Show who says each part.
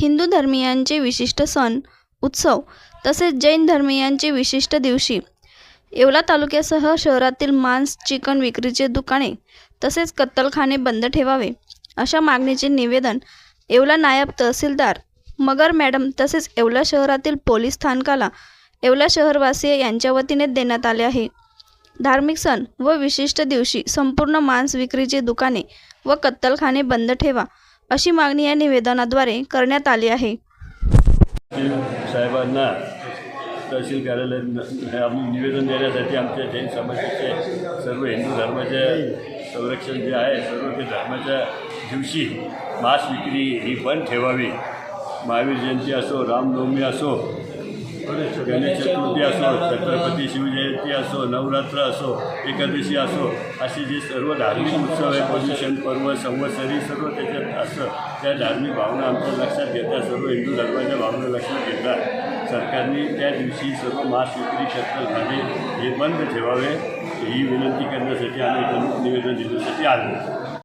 Speaker 1: हिंदू धर्मियांचे विशिष्ट सण उत्सव तसेच जैन धर्मियांचे विशिष्ट दिवशी. येवला तालुक्यासह शहरातील मांस चिकन विक्रीचे दुकाने तसेच कत्तलखाने बंद ठेवावे अशा मागणीचे निवेदन येवला नायब तहसीलदार मगर मॅडम तसेच येवला शहरातील पोलीस स्थानकाला येवला शहरवासीय यांच्या वतीने देण्यात आले आहे. धार्मिक सण व विशिष्ट दिवशी संपूर्ण मांस विक्रीची दुकाने व कत्तलखाने बंद ठेवा अशी मागणी या निवेदनाद्वारे करण्यात आली आहे.
Speaker 2: साहेबांना तहसील कार्यालय आम्ही निवेदन देण्यासाठी आमच्या जैन समाजाचे सर्व हिंदू धर्माचे संरक्षण जे आहे सर्व ते धर्माच्या दिवशी मांस विक्री ही बंद ठेवावी. महावीर जयंती असो रामनवमी असो गणेश चतुर्थी असो छत्रपती शिवजयंती असो नवरात्र असो एकादशी असो असे जे सर्व धार्मिक उत्सव आहे पर्युषण पर्व संवत्सरी सर्व त्याच्यात असं त्या धार्मिक भावना आमच्या लक्षात घेता सर्व हिंदू धर्माच्या भावना लक्षात घेता सरकारने त्या दिवशी सर्व मास विक्री कत्तलखाने हे बंद ठेवावे ही विनंती करण्यासाठी आम्ही प्रमुख निवेदन देण्यासाठी आलो.